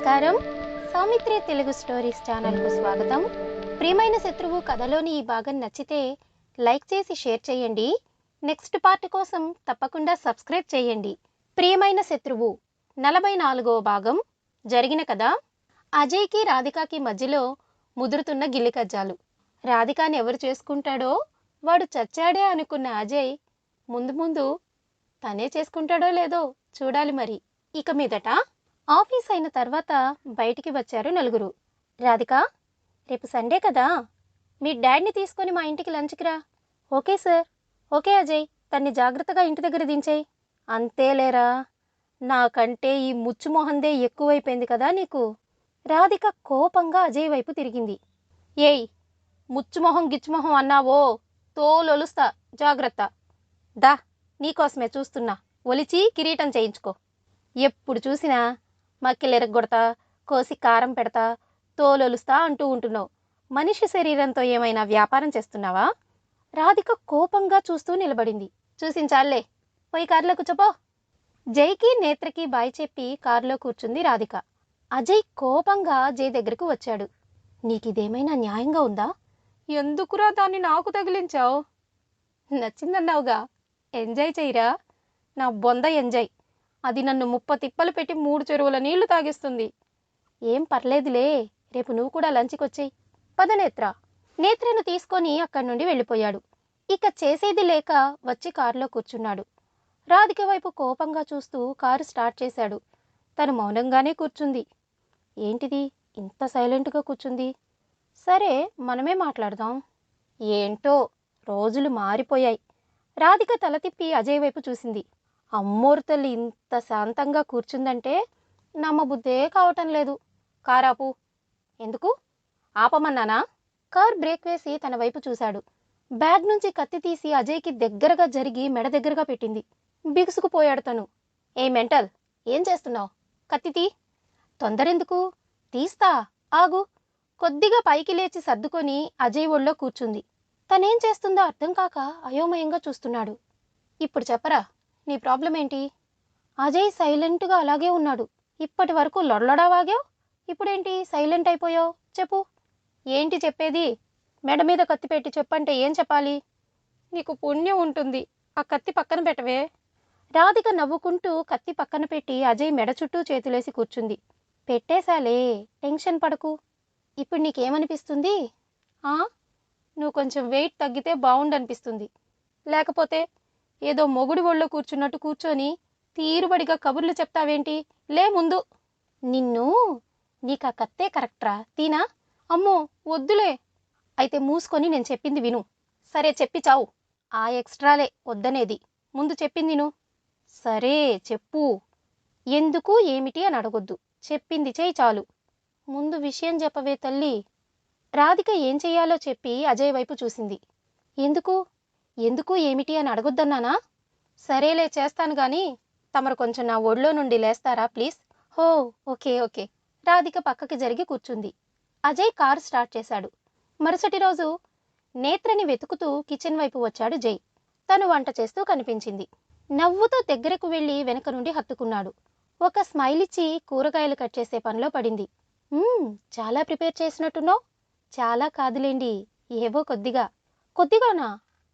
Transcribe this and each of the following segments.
నమస్కారం. సౌమిత్రి తెలుగు స్టోరీస్ ఛానల్కు స్వాగతం. ప్రియమైన శత్రువు కథలోని ఈ భాగం నచ్చితే లైక్ చేసి షేర్ చేయండి. నెక్స్ట్ పార్ట్ కోసం తప్పకుండా సబ్స్క్రైబ్ చేయండి. ప్రియమైన శత్రువు నలభై నాలుగవ భాగం జరిగిన కథ. అజయ్కి రాధికాకి మధ్యలో ముదురుతున్న గిల్లికజ్జాలు. రాధికాని ఎవరు చేసుకుంటాడో వాడు చచ్చాడే అనుకున్న అజయ్ ముందు ముందు తనే చేసుకుంటాడో లేదో చూడాలి మరి. ఇక మీదట ఆఫీస్ అయిన తర్వాత బయటికి వచ్చారు నలుగురు. రాధిక రేపు సండే కదా? మీ డాడీని తీసుకొని మా ఇంటికి లంచ్కి రా. Okay sir. ఓకే అజయ్ తన్ని జాగ్రత్తగా ఇంటి దగ్గర దించేయి. అంతేలేరా? నాకంటే ఈ ముచ్చుమొహందే ఎక్కువైపోయింది కదా నీకు? రాధిక కోపంగా అజయ్ వైపు తిరిగింది. ఏయ్ ముచ్చుమొహం గిచ్చుమొహం అన్నావో? తోలొలుస్తా. జాగ్రత్త. దా నీకోసమే చూస్తున్నా. ఒలిచి కిరీటం చేయించుకో. ఎప్పుడు చూసినా మక్కిలెరగొడతా కోసి కారం పెడతా తోలొలుస్తా అంటూ ఉంటున్నావు. మనిషి శరీరంతో ఏమైనా వ్యాపారం చేస్తున్నావా? రాధిక కోపంగా చూస్తూ నిలబడింది. చూసించాలే పోయి కారులో కూర్చోపో. జైకి నేత్రకి బాయ్ చెప్పి కారులో కూర్చుంది రాధిక. అజయ్ కోపంగా జై దగ్గరకు వచ్చాడు. నీకిదేమైనా న్యాయంగా ఉందా? ఎందుకురా దాన్ని నాకు తగిలించావు? నచ్చిందన్నావుగా. ఎంజాయ్ చెయ్యరా? నా బొంద ఎంజాయ్. అది నన్ను ముప్ప తిప్పలు పెట్టి మూడు చెరువుల నీళ్ళు తాగిస్తుంది. ఏం పర్లేదులే రేపు నువ్వు కూడా లంచ్కి పద నేత్ర. నేత్రను తీసుకొని అక్కడి నుండి వెళ్ళిపోయాడు. ఇక చేసేది లేక వచ్చి కారులో కూర్చున్నాడు. రాధిక వైపు కోపంగా చూస్తూ కారు స్టార్ట్ చేశాడు. తను మౌనంగానే కూర్చుంది. ఏంటిది? ఇంత సైలెంట్గా కూర్చుంది. సరే మనమే మాట్లాడదాం. ఏంటో రోజులు మారిపోయాయి. రాధిక తల తిప్పి అజయ్ వైపు చూసింది. అమ్మోరు తల్లి ఇంత శాంతంగా కూర్చుందంటే నమ్మబుద్దే కావటం లేదు. కారాపు. ఎందుకు? ఆపమన్నానా? కార్ బ్రేక్ వేసి తన వైపు చూశాడు. బ్యాగ్ నుంచి కత్తి తీసి అజయ్కి దగ్గరగా జరిగి మెడ దగ్గరగా పెట్టింది. బిగుసుకుపోయాడు తను. ఏ మెంటల్? ఏం చేస్తున్నావు? కత్తి తీ. తొందరెందుకు? తీస్తా. ఆగు. కొద్దిగా పైకి లేచి సర్దుకొని అజయ్ ఒళ్ళో కూర్చుంది. తనేం చేస్తుందో అర్థం కాక అయోమయంగా చూస్తున్నాడు. ఇప్పుడు చెప్పరా? నీ ప్రాబ్లం ఏంటి? అజయ్ సైలెంట్గా అలాగే ఉన్నాడు. ఇప్పటి వరకు లొడలొడా వాగావు? ఇప్పుడేంటి సైలెంట్ అయిపోయావు? చెప్పు. ఏంటి చెప్పేది? మెడ మీద కత్తి పెట్టి చెప్పంటే ఏం చెప్పాలి? నీకు పుణ్యం ఉంటుంది. ఆ కత్తి పక్కన పెట్టవే. రాధిక నవ్వుకుంటూ కత్తి పక్కన పెట్టి అజయ్ మెడ చుట్టూ చేతులేసి కూర్చుంది. పెట్టేశాలే. టెన్షన్ పడకు. ఇప్పుడు నీకేమనిపిస్తుంది? ఆ? నువ్వు కొంచెం వెయిట్ తగ్గితే బాగుండనిపిస్తుంది లేకపోతే ఏదో మొగుడి ఒళ్ళో కూర్చున్నట్టు కూర్చొని తీరుబడిగా కబుర్లు చెప్తావేంటి? లే ముందు. నిన్ను నీకు ఆ కత్తే కరెక్ట్రా? తీనా? అమ్మో వద్దులే. అయితే మూసుకొని నేను చెప్పింది విను. సరే చెప్పి చావు. ఆ ఎక్స్ట్రాలే వద్దనేది. ముందు చెప్పింది విను. సరే చెప్పు. ఎందుకు ఏమిటి అని అడగొద్దు. చెప్పింది చేయి చాలు. ముందు విషయం చెప్పవే తల్లి. రాధిక ఏం చెయ్యాలో చెప్పి అజయ్ వైపు చూసింది. ఎందుకు? ఎందుకు ఏమిటి అని అడగొద్దన్నానా? సరేలే చేస్తాను గాని తమరు కొంచెం నా ఒళ్ళో నుండి లేస్తారా ప్లీజ్? హో ఓకే ఓకే. రాధిక పక్కకి జరిగి కూర్చుంది. అజయ్ కారు స్టార్ట్ చేశాడు. మరుసటి రోజు నేత్రని వెతుకుతూ కిచెన్ వైపు వచ్చాడు జై. తను వంట చేస్తూ కనిపించింది. నవ్వుతూ దగ్గరకు వెళ్ళి వెనక నుండి హత్తుకున్నాడు. ఒక స్మైల్ ఇచ్చి కూరగాయలు కట్ చేసే పనిలో పడింది. చాలా ప్రిపేర్ చేసినట్టున్నావు? చాలా కాదులేండి ఏవో కొద్దిగా. కొద్దిగానా?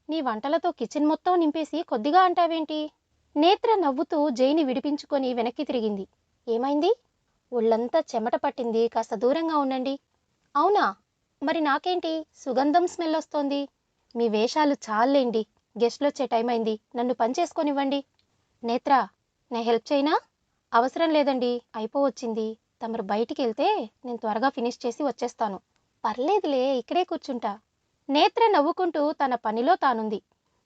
నీ వంటలతో కిచెన్ మొత్తం నింపేసి కొద్దిగా అంటావేంటి? నేత్ర నవ్వుతూ జైని విడిపించుకొని వెనక్కి తిరిగింది. ఏమైంది? ఒళ్ళంతా చెమట పట్టింది. కాస్త దూరంగా ఉండండి. అవునా? మరి నాకేంటి? సుగంధం స్మెల్ వస్తోంది. మీ వేషాలు చాలేండి. గెస్ట్లు వచ్చే టైం అయింది. నన్ను పని చేసుకొనివ్వండి నేత్ర నేను హెల్ప్ చేయనా? అవసరం లేదండి. అయిపోవచ్చింది. తమరు బయటికి వెళ్తే నేను త్వరగా ఫినిష్ చేసి వచ్చేస్తాను. పర్లేదులే ఇక్కడే కూర్చుంటా. నేత్ర నవ్వుకుంటూ తన పనిలో తానుంది.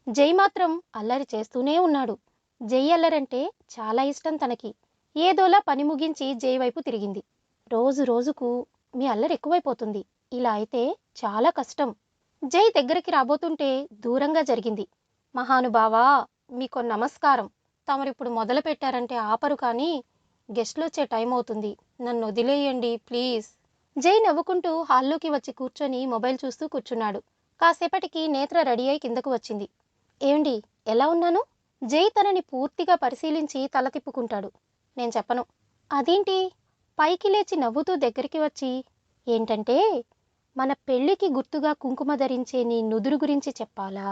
జై మాత్రం అల్లరి చేస్తూనే ఉన్నాడు. జై అల్లరంటే చాలా ఇష్టం తనకి. ఏదోలా పని ముగించి జై వైపు తిరిగింది. రోజు రోజుకు మీ అల్లరి ఎక్కువైపోతుంది. ఇలా అయితే చాలా కష్టం. జై దగ్గరికి రాబోతుంటే దూరంగా జరిగింది. మహానుభావా మీకు నమస్కారం. తమరిప్పుడు మొదలు పెట్టారంటే ఆపరు కానీ గెస్ట్లు వచ్చే టైం అవుతుంది నన్ను వదిలేయండి ప్లీజ్. జై నవ్వుకుంటూ హాల్లోకి వచ్చి కూర్చొని మొబైల్ చూస్తూ కూర్చున్నాడు. కాసేపటికి నేత్ర రెడీ అయి కిందకు వచ్చింది. ఏమండి ఎలా ఉన్నాను? జై తనని పూర్తిగా పరిశీలించి తల తిప్పుకుంటాడు. నేను చెప్పను. అదేంటి? పైకి లేచి నవ్వుతూ దగ్గరికి వచ్చి ఏంటంటే మన పెళ్ళికి గుర్తుగా కుంకుమ ధరించే నీ నుదురు గురించి చెప్పాలా?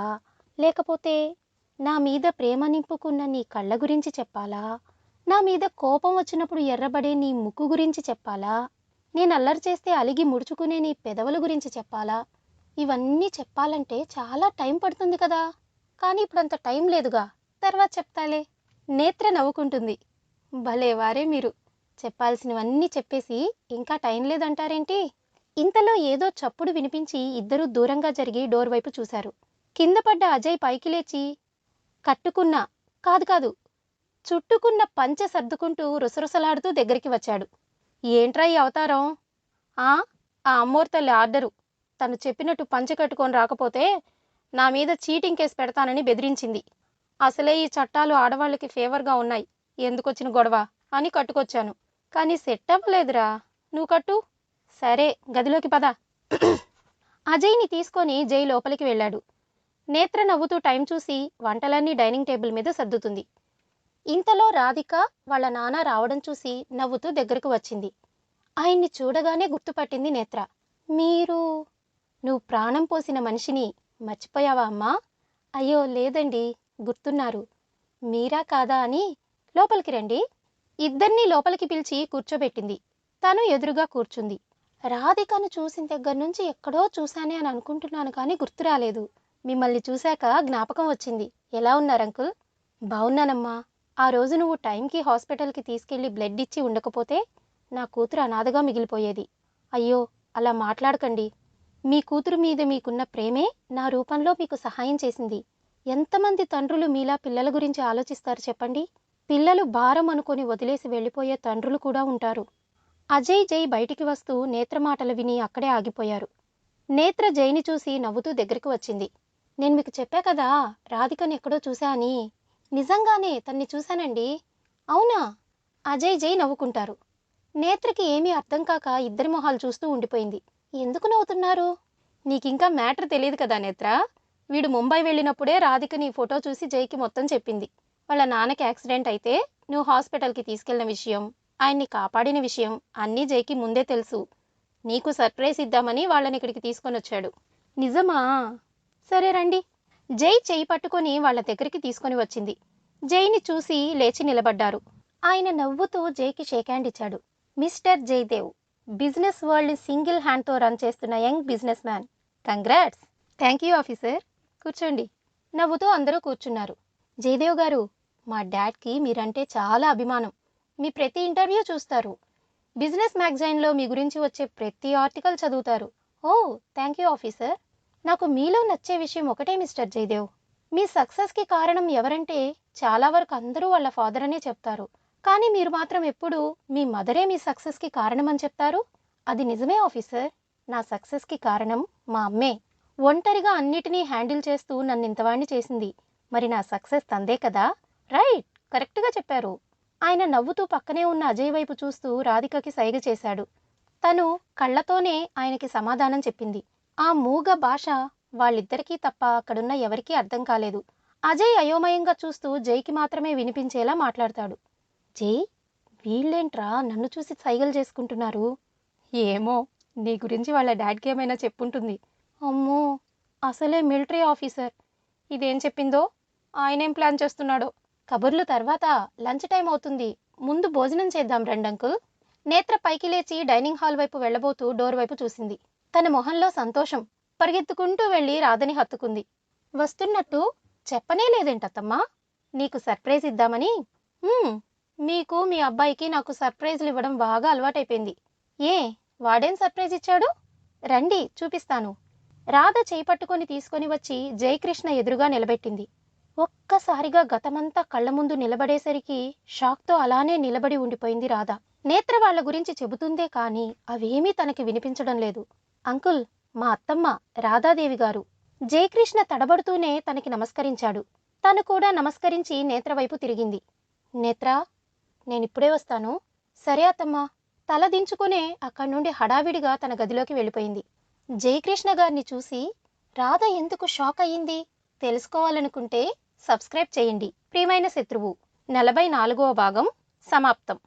లేకపోతే నా మీద ప్రేమ నింపుకున్న నీ కళ్ళ గురించి చెప్పాలా? నా మీద కోపం వచ్చినప్పుడు ఎర్రబడే నీ ముక్కు గురించి చెప్పాలా? నేను అల్లరి చేస్తే అలిగి ముడుచుకునే నీ పెదవుల గురించి చెప్పాలా? ఇవన్నీ చెప్పాలంటే చాలా టైం పడుతుంది కదా. కానీ ఇప్పుడంత టైం లేదుగా. తర్వాత చెప్తాలే. నేత్ర నవ్వుకుంటుంది. భలే వారే మీరు. చెప్పాల్సినవన్నీ చెప్పేసి ఇంకా టైం లేదంటారేంటి? ఇంతలో ఏదో చప్పుడు వినిపించి ఇద్దరూ దూరంగా జరిగి డోర్ వైపు చూశారు. కింద పడ్డ అజయ్ పైకి లేచి కట్టుకున్న. కాదు కాదు. చుట్టుకున్న పంచె సర్దుకుంటూ రుసరుసలాడుతూ దగ్గరికి వచ్చాడు. ఏంట్రా ఈ అవతారం? ఆ? ఆ అమ్మోరు తల్లి ఆర్డరు. తను చెప్పినట్టు పంచె కట్టుకొని రాకపోతే నా మీద చీటింగ్ కేసు పెడతానని బెదిరించింది. అసలే ఈ చట్టాలు ఆడవాళ్ళకి ఫేవర్గా ఉన్నాయి. ఎందుకొచ్చిన గొడవ? అని కట్టుకొచ్చాను. కానీ సెట్ అవ్వలేదురా. నువ్వు కట్టు. సరే గదిలోకి పద. అజయ్ని తీసుకొని జై లోపలికి వెళ్ళాడు. నేత్ర నవ్వుతూ టైం చూసి వంటలన్నీ డైనింగ్ టేబుల్ మీద సర్దుతుంది. ఇంతలో రాధిక వాళ్ళ నాన్న రావడం చూసి నవ్వుతూ దగ్గరకు వచ్చింది. ఆయన్ని చూడగానే గుర్తుపట్టింది నేత్ర. మీరు నువ్వు ప్రాణం పోసిన మనిషిని మర్చిపోయావా అమ్మా? అయ్యో లేదండి గుర్తున్నారు. మీరా కాదా అని లోపలికి రండి. ఇద్దరినీ లోపలికి పిలిచి కూర్చోబెట్టింది. తను ఎదురుగా కూర్చుంది. రాధికను చూసిన దగ్గర నుంచి ఎక్కడో చూశానే అని అనుకుంటున్నాను కానీ గుర్తు రాలేదు. మిమ్మల్ని చూశాక జ్ఞాపకం వచ్చింది. ఎలా ఉన్నారు అంకుల్? బాగున్నానమ్మా. ఆ రోజు నువ్వు టైంకి హాస్పిటల్కి తీసుకెళ్ళి బ్లడ్ ఇచ్చి ఉండకపోతే నా కూతురు అనాథగా మిగిలిపోయేది. అయ్యో అలా మాట్లాడకండి. మీ కూతురు మీద మీకున్న ప్రేమే నా రూపంలో మీకు సహాయం చేసింది. ఎంతమంది తండ్రులు మీలా పిల్లల గురించి ఆలోచిస్తారు చెప్పండి? పిల్లలు భారం అనుకొని వదిలేసి వెళ్ళిపోయే తండ్రులు కూడా ఉంటారు. అజయ్ జై బయటికి వస్తూ నేత్ర మాటలు విని అక్కడే ఆగిపోయారు. నేత్ర జైని చూసి నవ్వుతూ దగ్గరికి వచ్చింది. నేను మీకు చెప్పా కదా రాధికను ఎక్కడో చూశా అని. నిజంగానే తన్ని చూశానండి. అవునా? అజయ్ జై నవ్వుకుంటారు. నేత్రకి ఏమీ అర్థం కాక ఇద్దరి మొహాలు చూస్తూ ఉండిపోయింది. ఎందుకు నవ్వుతున్నారు? నీకింకా మ్యాటర్ తెలియదు కదా నేత్ర? వీడు ముంబై వెళ్ళినప్పుడే రాధిక నీ ఫోటో చూసి జైకి మొత్తం చెప్పింది. వాళ్ళ నాన్నకి యాక్సిడెంట్ అయితే నువ్వు హాస్పిటల్కి తీసుకెళ్ళిన విషయం ఆయన్ని కాపాడిన విషయం అన్నీ జైకి ముందే తెలుసు. నీకు సర్ప్రైజ్ ఇద్దామని వాళ్ళని ఇక్కడికి తీసుకొని వచ్చాడు నిజమా? సరే రండి. జై చేయి పట్టుకొని వాళ్ళ దగ్గరికి తీసుకొని వచ్చింది. జైని చూసి లేచి నిలబడ్డారు. ఆయన నవ్వుతూ జైకి షేక్ హ్యాండ్ ఇచ్చాడు. Mister Jayadev business world single హ్యాండ్తో రన్ చేస్తున్న young businessman. Congrats. Thank you officer. కూర్చోండి. నవ్వుతూ అందరూ కూర్చున్నారు. జయదేవ్ గారు మా డాడ్కి మీరంటే చాలా అభిమానం. మీ ప్రతి ఇంటర్వ్యూ చూస్తారు. బిజినెస్ మ్యాగజైన్లో మీ గురించి వచ్చే ప్రతి ఆర్టికల్ చదువుతారు. Oh thank you officer. నాకు మీలో నచ్చే విషయం ఒకటే మిస్టర్ జయదేవ్. మీ సక్సెస్కి కారణం ఎవరంటే చాలా వరకు అందరూ వాళ్ళ ఫాదర్ అనే చెప్తారు. కానీ మీరు మాత్రం ఎప్పుడు మీ మదరే మీ సక్సెస్కి కారణమని చెప్తారు? అది నిజమే ఆఫీసర్. నా సక్సెస్కి కారణం మా అమ్మే. ఒంటరిగా అన్నిటినీ హ్యాండిల్ చేస్తూ నన్ను ఇంతవాణ్ణి చేసింది. మరి నా సక్సెస్ తందే కదా? రైట్ కరెక్ట్గా చెప్పారు. ఆయన నవ్వుతూ పక్కనే ఉన్న అజయ్ వైపు చూస్తూ రాధికకి సైగ చేశాడు. తను కళ్ళతోనే ఆయనకి సమాధానం చెప్పింది. ఆ మూగ భాష వాళ్ళిద్దరికీ తప్ప అక్కడున్న ఎవరికీ అర్థం కాలేదు. అజయ్ అయోమయంగా చూస్తూ జైకి మాత్రమే వినిపించేలా మాట్లాడతాడు. జై వీళ్ళేంట్రా నన్ను చూసి సైగలు చేసుకుంటున్నారు? ఏమో నీ గురించి వాళ్ళ డాడ్కి ఏమైనా చెప్పుంటుంది. అమ్మో అసలే మిలిటరీ ఆఫీసర్. ఇదేం చెప్పిందో? ఆయనేం ప్లాన్ చేస్తున్నాడో? కబుర్లు తర్వాత లంచ్ టైం అవుతుంది. ముందు భోజనం చేద్దాం రండి అంకుల్ నేత్ర పైకి లేచి డైనింగ్ హాల్ వైపు వెళ్ళబోతూ డోర్ వైపు చూసింది. తన మొహంలో సంతోషం పరిగెత్తుకుంటూ వెళ్ళి రాధని హత్తుకుంది. వస్తున్నట్టు చెప్పనే లేదేంటత్తమ్మా? నీకు సర్ప్రైజ్ ఇద్దామని? మీకు మీ అబ్బాయికి నాకు సర్ప్రైజ్లు ఇవ్వడం బాగా అలవాటైపోయింది. ఏ వాడేం సర్ప్రైజ్ ఇచ్చాడు? రండి చూపిస్తాను. రాధ చేపట్టుకొని తీసుకొని వచ్చి జయకృష్ణ ఎదురుగా నిలబెట్టింది. ఒక్కసారిగా గతమంతా కళ్ళ ముందు నిలబడేసరికి షాక్తో అలానే నిలబడి ఉండిపోయింది రాధ. నేత్ర వాళ్ళ గురించి చెబుతుందే కానీ అవేమీ తనకి వినిపించడం లేదు. అంకుల్ మా అత్తమ్మ రాధాదేవి గారు. జయకృష్ణ తడబడుతూనే తనకి నమస్కరించాడు. తను కూడా నమస్కరించి నేత్ర వైపు తిరిగింది. నేత్ర నేనిప్పుడే వస్తాను. సరే అత్తమ్మా. తల దించుకునే అక్కడి నుండి హడావిడిగా తన గదిలోకి వెళ్ళిపోయింది. జయకృష్ణ గారిని చూసి రాధ ఎందుకు షాక్ అయ్యింది? తెలుసుకోవాలనుకుంటే సబ్స్క్రైబ్ చేయండి. ప్రియమైన శత్రువు నలభై నాలుగవ భాగం సమాప్తం.